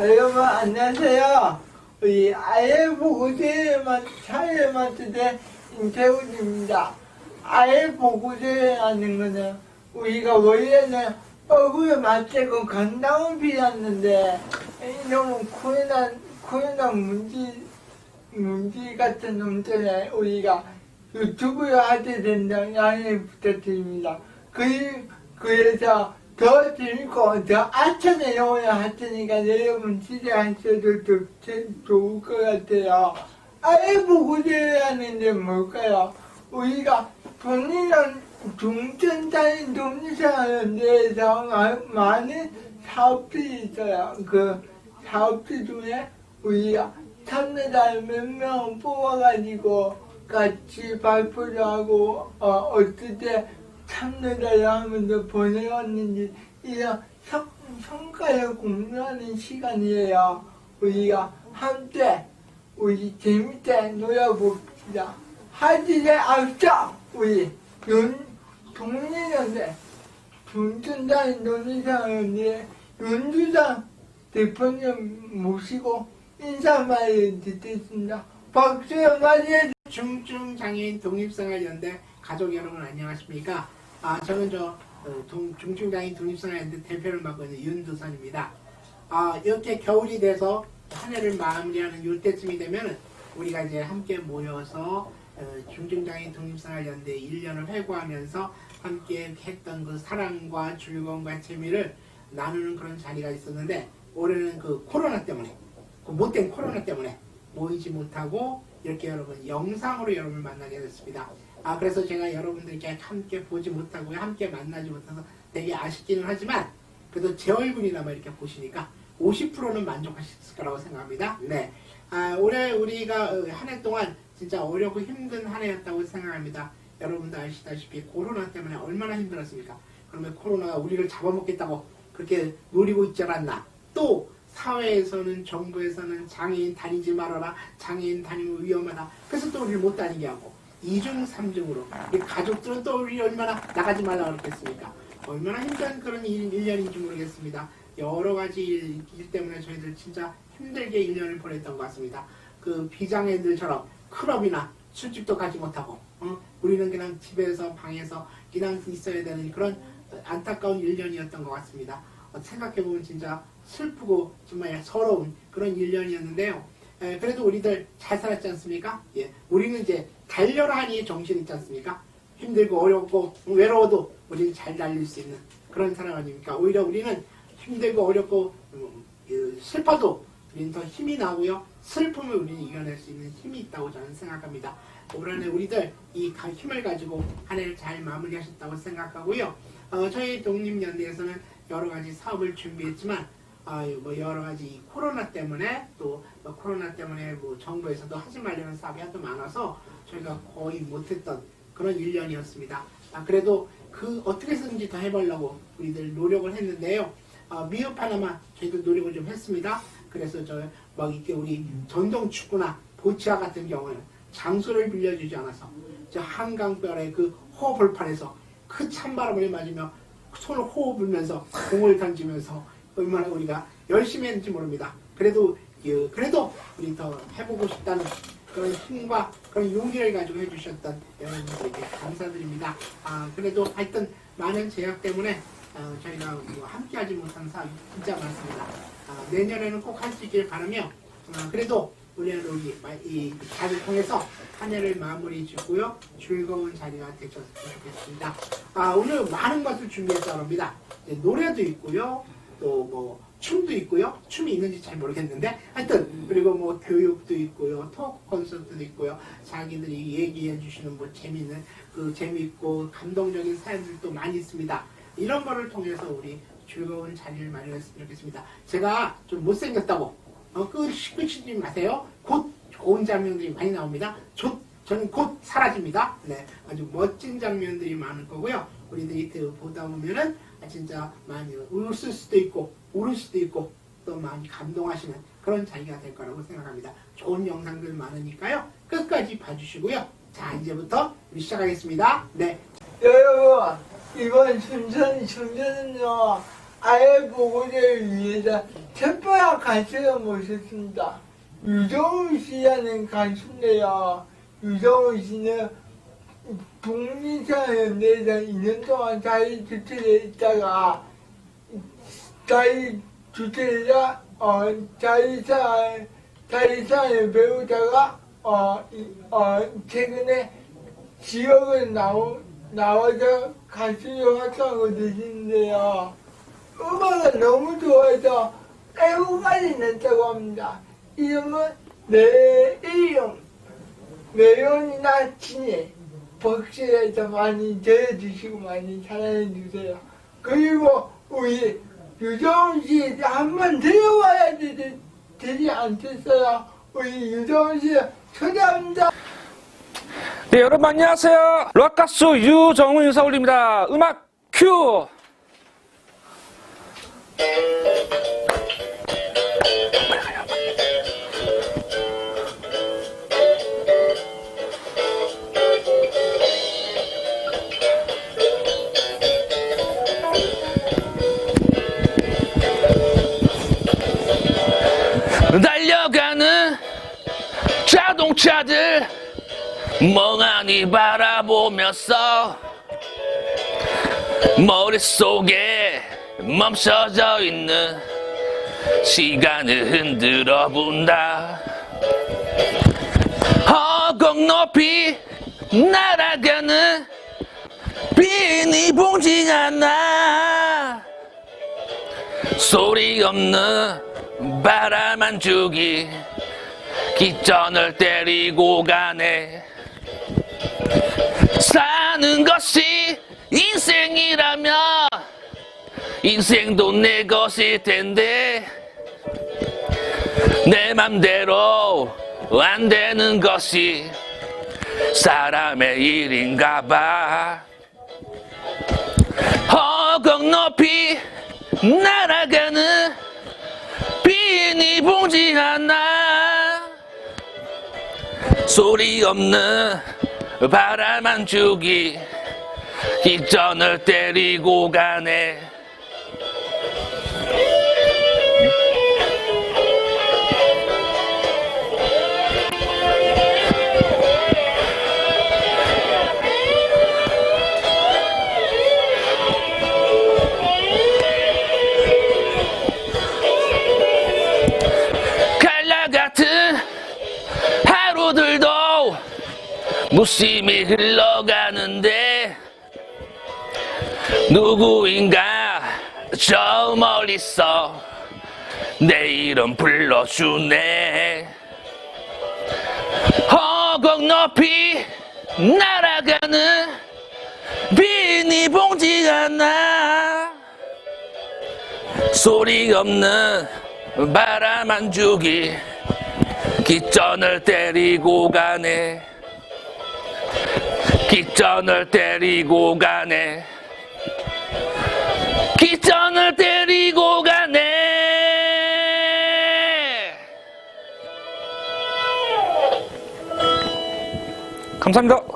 여러분 안녕하세요. 우리 아예보 고대만 차례 맡은 임태훈입니다. 아예보 고대라는 거는 우리가 원래는 얼굴에 맞대고 건강을 빌었는데 너무 코로나 코로나 문제 문제 같은 놈 때문에 우리가 유튜브를 하게 된다 양해 부탁드립니다. 그 그래서 더 재밌고 더 아차 내용을 할 테니까 여러분 기대하셔도 좋, 좋을 것 같아요. 아이브 구제라는데 뭘까요? 우리가 돈이사는 데에서 마- 많은 사업들이 있어요. 그 사업들 중에 우리가 참여자 몇 명 뽑아가지고 같이 발표를 하고 어, 어떻게 참여자를 하면서 보내왔는지 이런 성, 성과를 공유하는 시간이에요. 우리가 함께 우리 재밌게 놀아봅시다. 하지에 앞서 우리 윤 동리연대 중전단 논의사연대 윤주상 대표님 모시고 인사말을 듣겠습니다. 박수요 맞이해 중증장애인 독립생활연대 가족 여러분 안녕하십니까? 아 저는 저 어, 동- 중증장애인 독립생활연대 대표를 맡고 있는 윤두선입니다. 아 이렇게 겨울이 돼서 한 해를 마무리하는 이때쯤이 되면 우리가 이제 함께 모여서 어, 중증장애인 독립생활연대 1년을 회고하면서 함께 했던 그 사랑과 즐거움과 재미를 나누는 그런 자리가 있었는데 올해는 그 코로나 때문에 그 못된 코로나 때문에 모이지 못하고 이렇게 여러분 영상으로 여러분을 만나게 됐습니다. 아 그래서 제가 여러분들께 함께 보지 못하고 함께 만나지 못해서 되게 아쉽기는 하지만 그래도 제 얼굴이나마 이렇게 보시니까 50%는 만족하셨을 거라고 생각합니다. 네. 아, 올해 우리가 한 해 동안 진짜 어렵고 힘든 한 해였다고 생각합니다. 여러분도 아시다시피 코로나 때문에 얼마나 힘들었습니까? 그러면 코로나가 우리를 잡아먹겠다고 그렇게 노리고 있지 않았나? 또 사회에서는 정부에서는 장애인 다니지 말아라 장애인 다니면 위험하다. 그래서 또 우리를 못 다니게 하고. 이중 삼중으로. 우리 가족들은 또 우리 얼마나 나가지 말라 그랬겠습니까? 얼마나 힘든 그런 일, 1년인지 모르겠습니다. 여러 가지 일, 일 때문에 저희들 진짜 힘들게 1년을 보냈던 것 같습니다. 그 비장애들처럼 클럽이나 술집도 가지 못하고 어? 우리는 그냥 집에서 방에서 그냥 있어야 되는 그런 안타까운 1년이었던 것 같습니다. 어, 생각해보면 진짜 슬프고 정말 서러운 그런 1년이었는데요. 에, 그래도 우리들 잘 살았지 않습니까? 예, 우리는 이제 달려라니 정신 있지 않습니까? 힘들고 어렵고 외로워도 우리는 잘 달릴 수 있는 그런 사람 아닙니까? 오히려 우리는 힘들고 어렵고 음, 그 슬퍼도 우리는 더 힘이 나고요. 슬픔을 우리는 이겨낼 수 있는 힘이 있다고 저는 생각합니다. 올 한해 우리들 이 가- 힘을 가지고 한 해를 잘 마무리하셨다고 생각하고요. 어, 저희 독립연대에서는 여러 가지 사업을 준비했지만 아, 뭐 여러 가지 이 코로나 때문에 또 뭐 코로나 때문에 뭐 정부에서도 하지 말라는 사업이 하도 많아서 저희가 거의 못했던 그런 1년이었습니다. 아, 그래도 그 어떻게 해서든지 더 해보려고 우리들 노력을 했는데요. 아, 미흡 하나만 저희도 노력을 좀 했습니다. 그래서 저막 이렇게 우리 전동 축구나 보치아 같은 경우는 장소를 빌려주지 않아서 저 한강변의 그 호흡을판에서 그 찬바람을 맞으며 손을 호흡 불면서 공을 던지면서 얼마나 우리가 열심히 했는지 모릅니다. 그래도 그, 그래도 우리 더 해보고 싶다는 그런 힘과 그런 용기를 가지고 해주셨던 여러분들에게 감사드립니다. 아 그래도 하여튼 많은 제약 때문에 어, 저희가 뭐 함께하지 못한 사람이 진짜 많습니다. 아, 내년에는 꼭 할 수 있길 바라며 아, 그래도 마- 이 자리를 통해서 한 해를 마무리 짓고요 즐거운 자리가 되셨으면 좋겠습니다. 아 오늘 많은 것을 준비했다고 합니다. 이제 노래도 있고요 또 뭐 춤도 있고요 춤이 있는지 잘 모르겠는데 하여튼 그리고 뭐 교육도 있고요 토크 콘서트도 있고요 자기들이 얘기해 주시는 뭐 재미있는 그 재미있고 감동적인 사연들도 많이 있습니다. 이런 거를 통해서 우리 즐거운 자리를 마련했으면 좋겠습니다. 제가 좀 못생겼다고 어, 끝, 끝이지 마세요. 곧 좋은 장면들이 많이 나옵니다. 저, 저는 곧 사라집니다. 네, 아주 멋진 장면들이 많을 거고요. 우리들이 그 보다 보면은 아, 진짜 많이 웃을 수도 있고 울을 수도 있고 또 많이 감동하시는 그런 자리가 될 거라고 생각합니다. 좋은 영상들 많으니까요. 끝까지 봐주시고요. 자, 이제부터 우리 시작하겠습니다. 네, 여러분 이번 순천 순천은요 아예 보고를 위해서 특별한 가수를 모셨습니다. 유정우 씨라는 가수인데요. 유정우 씨는 북미사연대에서 2년 동안 자유 주체에 있다가 자유 주체라 어 자유사 자유사를 배우다가 어, 이- 어 최근에 지역을 나오 나와서 가수로 활동하고 계시는데요. 음악을 너무 좋아해서 애국까지 냈다고 합니다. 이름은 내 이름 매연이나 친이 복수에서 많이 들어주시고 많이 사랑해주세요. 그리고 우리 유정훈 씨 한번 들어와야 되지, 되지 않겠어요? 우리 유정훈 씨 초대합니다. 네, 여러분 안녕하세요. 락 가수 유정훈 인사 올립니다. 음악 큐! 달려가는 자동차들 멍하니 바라보면서 머릿속에 멈춰져 있는 시간을 흔들어 본다. 허공 높이 날아가는 비닐봉지 하나. 소리 없는 바람 한 줄기 기전을 때리고 가네. 사는 것이 인생이라면 인생도 내 것일 텐데 내 맘대로 안 되는 것이 사람의 일인가 봐. 허공 높이 날아가는 비닐봉지 하나? 소리 없는 바람 한 줄기. 기전을 때리고 가네 무심히 흘러가는데 누구인가? 저 멀리서 내 이름 불러주네. 허공 높이 날아가는 비닐봉지 하나. 소리 없는 바람 한 줄기 기전을 때리고 가네 기전을 때리고 가네. 기전을 때리고 가네. 감사합니다